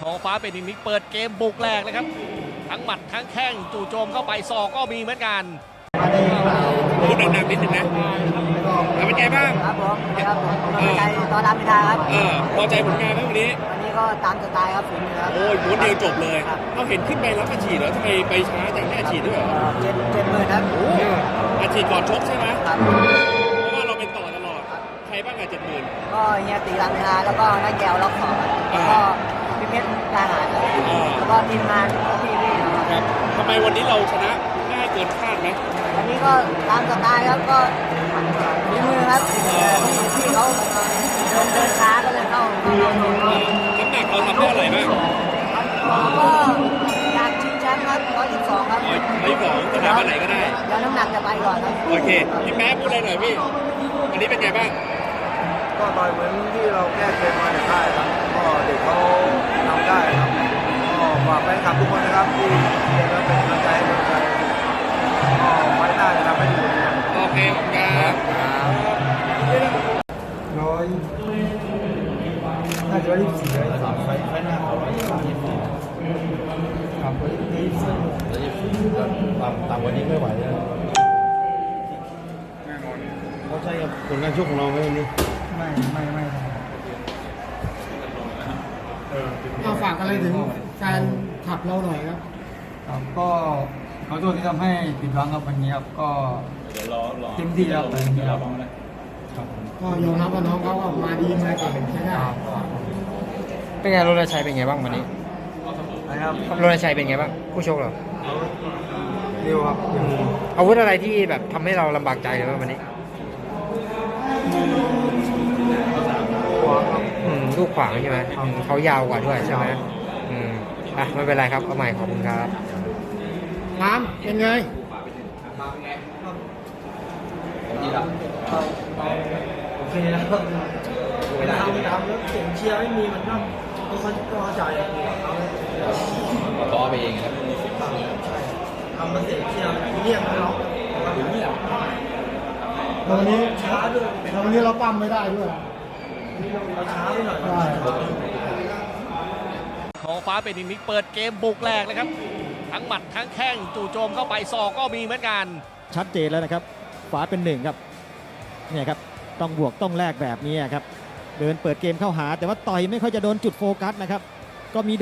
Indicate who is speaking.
Speaker 1: ทองฟ้าเป็นอีกนิกเปิดเกมบุกแรกเลยครับ ทั้งหมัดทั้งแข้งจู่โจมเข้าไปศอกก็มีเหมือนกัน
Speaker 2: พูดดังๆนิดนึงนะแล้วเป็นไงบ้าง
Speaker 3: ครับผมครับผมกำลังใจตอนรับพิธาครับ
Speaker 2: เออพอใจผลงานไหมวันนี้
Speaker 3: วันนี้ก็ตามสไตล์ครับฝีมือครับ
Speaker 2: โอ้ยม้วนเดียวจบเลย
Speaker 3: ครับ
Speaker 2: เราเห็นขึ้นไปรับอาชีพแล้วทำไมไปช้าจังไม่อาชีพด้วยเหรอ
Speaker 3: เอ่อเจ็ดเจ็ดหมื่นครับ
Speaker 2: โอ้อาชีพก่อนชกใช่ไหม
Speaker 3: ครับ
Speaker 2: เพราะว่าเราเป็นต่อตลอดใครบ้างอะเจ็ดหมื่น
Speaker 3: ก็เฮียตีรามพิธาแล้วก็นักแก้วล็อกสองครับแล้วก็ พี่เพชรทหารแล้วก็ทีมงานพี่พี่ๆครับ
Speaker 2: ครับทำไมวันนี้เราชนะง่ายเกินคาดไหม
Speaker 3: วันนี้ก็ตามสไตล์ครับก็ฝีมือครับเอ่อที่เขาเดินเดินช้าก็เลยเข้าเข้า
Speaker 2: น้ำหนักเราทำได้อะไรบ้าง
Speaker 3: ก็อยากชิงแชมป์ครับร้อยสิบสองครับ
Speaker 2: ร้อยร้อยสองสถาบันไหนก็ได้
Speaker 3: เดี๋ยวน้ำหนักจะไปก่อนครับ
Speaker 2: โอเคพี่แป๊ะพูดอะไรหน่อยพี่วันนี้เป็นไงบ้าง
Speaker 4: ก็ต่อยเหมือนที่เราแก้ คนนะครับที่เชียร์และเป็นกำลังใจให้กำลังใจก็ไว้หน้าจะทำให้ดีกว่านี้ครับ
Speaker 2: โอเคขอบคุณครับ
Speaker 4: ร้อยน่าจะร้อยยี่สิบสี่ร้อยสามไฟไฟหน้าเขาร้อยยี่สิบสี่ครับร้อยยี่สิบสี่ร้อยยี่สิบสี่ต่ำต่ำกว่านี้ไม่ไหวแล้วเขาใช่กับผลงานชกของเราไหมวันนี้ไม่ไม่ไม่
Speaker 5: เอาฝากอะไรถึงแฟนขับเราหน่อยครับ
Speaker 4: ครับก็ขอโทษที่ทำให้ผิดหวังครับวันนี้ครับก็เต็มที่แล้วเต็มที่แล้วครับ
Speaker 5: ก็ยอมรับว่าน้องเขาก็มาดีมาเก่งใช่ไหม
Speaker 6: เป็นไงรณชัยเป็นไงบ้างวันนี้
Speaker 4: นะครับ
Speaker 6: รณชัยเป็นไงบ้างผู้ชกเรา
Speaker 4: เร็วครับเร็ว
Speaker 6: อาวุธอะไรที่แบบทำให้เราลำบากใจเลยบ้างวันนี้
Speaker 4: วา
Speaker 6: งใช่ไหมอืมเขายาวกว่าด้วยใช่ไหมอืมอะไม่เป็นไรครับเอาใหม่ขอบคุณครับ
Speaker 5: น้ำเป็นไง
Speaker 4: โอเคนะครับเวลาไม่ทำแล้วเสียงเชียร์ไม่มีมันก็ต้องเข้าเข้าใจต่อไปเองครับทำมาเสียงเชียร์เงียบนะเนาะเงียบ
Speaker 5: วันนี้
Speaker 4: ช้าด้วย
Speaker 5: วันนี้เราปั้มไม่ได้ด้วย
Speaker 1: ทองฟ้าเป็นอีกนิกเปิดเกมบุกแรกเลยครับ ทั้งหมัดทั้งแข้งจู่โจมเข้าไปศอกก็มีเหมือนกัน
Speaker 7: ชัดเจนแล้วนะครับขวาเป็นหนึ่งครับเนี่ยครับต้องบวกต้องแลกแบบนี้ครับ เดินเปิดเกมเข้าหา แต่ว่าต่อยไม่ค่อยจะโดนจุดโฟกัสนะครับ ก็มีโดน